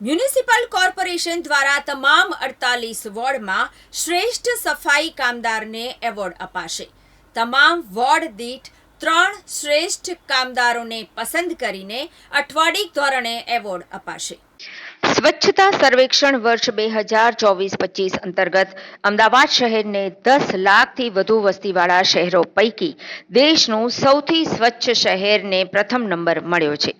Municipal corporation દ્વારા તમામ અડતાલીસ વોર્ડમાં શ્રેષ્ઠ સફાઈ કામદારને એવોર્ડ અપાશે. તમામ વોર્ડ દીઠ ત્રણ શ્રેષ્ઠ કામદારોને પસંદ કરીને અઠવાડિક ધોરણે એવોર્ડ અપાશે. સ્વચ્છતા સર્વેક્ષણ વર્ષ બે હજાર ચોવીસ પચીસ અંતર્ગત અમદાવાદ શહેરને દસ લાખથી વધુ વસ્તીવાળા શહેરો પૈકી દેશનું સૌથી સ્વચ્છ શહેરને પ્રથમ નંબર મળ્યો છે.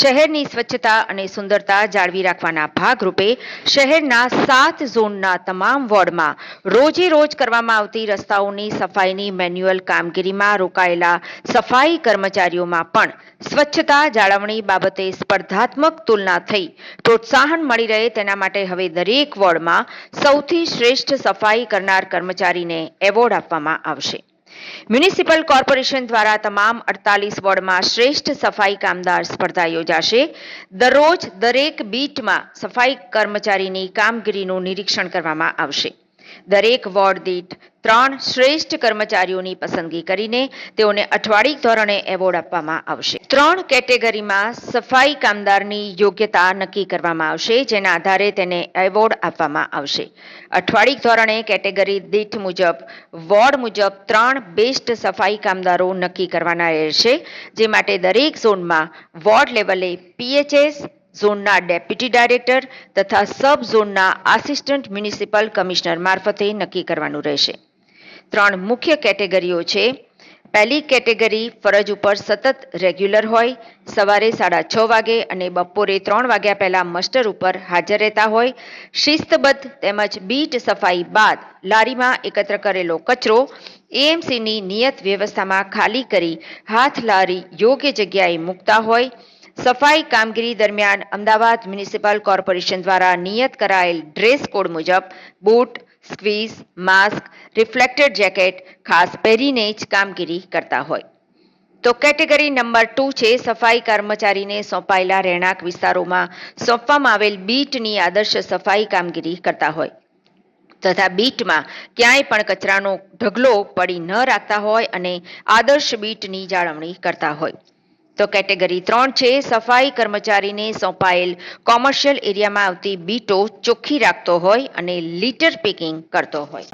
શહેરની સ્વચ્છતા અને સુંદરતા જાળવી રાખવાના ભાગરૂપે શહેરના સાત ઝોનના તમામ વોર્ડમાં રોજે રોજ કરવામાં આવતી રસ્તાઓની સફાઈની મેન્યુઅલ કામગીરીમાં રોકાયેલા સફાઈ કર્મચારીઓમાં પણ સ્વચ્છતા જાળવણી બાબતે સ્પર્ધાત્મક તુલના થઈ. પ્રોત્સાહન મળી રહે તેના માટે હવે દરેક વોર્ડમાં સૌથી શ્રેષ્ઠ સફાઈ કરનાર કર્મચારીને એવોર્ડ આપવામાં આવશે. મ્યુનિસિપલ કોર્પોરેશન દ્વારા તમામ અડતાલીસ વોર્ડમાં શ્રેષ્ઠ સફાઈ કામદાર સ્પર્ધા યોજાશે. દરરોજ દરેક બીટમાં સફાઈ કર્મચારીની કામગીરીનું નિરીક્ષણ કરવામાં આવશે. દરેક વોર્ડ દીઠ ત્રણ શ્રેષ્ઠ કર્મચારીઓની પસંદગી કરીને તેઓને અઠવાડિક ધોરણે એવોર્ડ આપવામાં આવશે. ત્રણ કેટેગરીમાં સફાઈ કામદારની યોગ્યતા નક્કી કરવામાં આવશે, જેના આધારે તેને એવોર્ડ આપવામાં આવશે. અઠવાડિક ધોરણે કેટેગરી દીઠ મુજબ, વોર્ડ મુજબ ત્રણ બેસ્ટ સફાઈ કામદારો નક્કી કરવાના રહેશે, જે માટે દરેક ઝોનમાં વોર્ડ લેવલે પીએચએસ ઝોનના ડેપ્યુટી ડાયરેક્ટર તથા સબ ઝોનના આસિસ્ટન્ટ મ્યુનિસિપલ કમિશનર મારફતે નક્કી કરવાનું રહેશે. ત્રણ મુખ્ય કેટેગરીઓ છે. પહેલી કેટેગરી ફરજ ઉપર સતત રેગ્યુલર હોય, સવારે સાડા છ વાગે અને બપોરે ત્રણ વાગ્યા પહેલા મસ્ટર ઉપર હાજર રહેતા હોય, શિસ્તબદ્ધ તેમજ બીટ સફાઈ બાદ લારીમાં એકત્ર કરેલો કચરો એએમસીની નિયત વ્યવસ્થામાં ખાલી કરી હાથ લારી યોગ્ય જગ્યાએ મૂકતા હોય સફાઈ કામગીરી દરમિયાન અમદાવાદ મ્યુનિસિપલ કોર્પોરેશન દ્વારા નિયત કરાયેલ ડ્રેસ કોડ મુજબ boot, squeeze, mask, reflected jacket ખાસ પહેરીને જ કામગીરી કરતા હોય. તો કેટેગરી નંબર ટુ છે, સફાઈ કર્મચારીને સોંપાયેલા રહેણાંક વિસ્તારોમાં સોંપવામાં આવેલ બીટની આદર્શ સફાઈ કામગીરી કરતા હોય. તથા બીટમાં ક્યાંય પણ કચરાનો ઢગલો પડી ન રાખતા હોય અને આદર્શ બીટની જાળવણી કરતા હોય. તો કેટેગરી ત્રણ છે, સફાઈ કર્મચારીને સોંપાયેલ કોમર્શિયલ એરિયામાં આવતી બીટો ચોખ્ખી રાખતો હોય અને લીટર પેકિંગ કરતો હોય.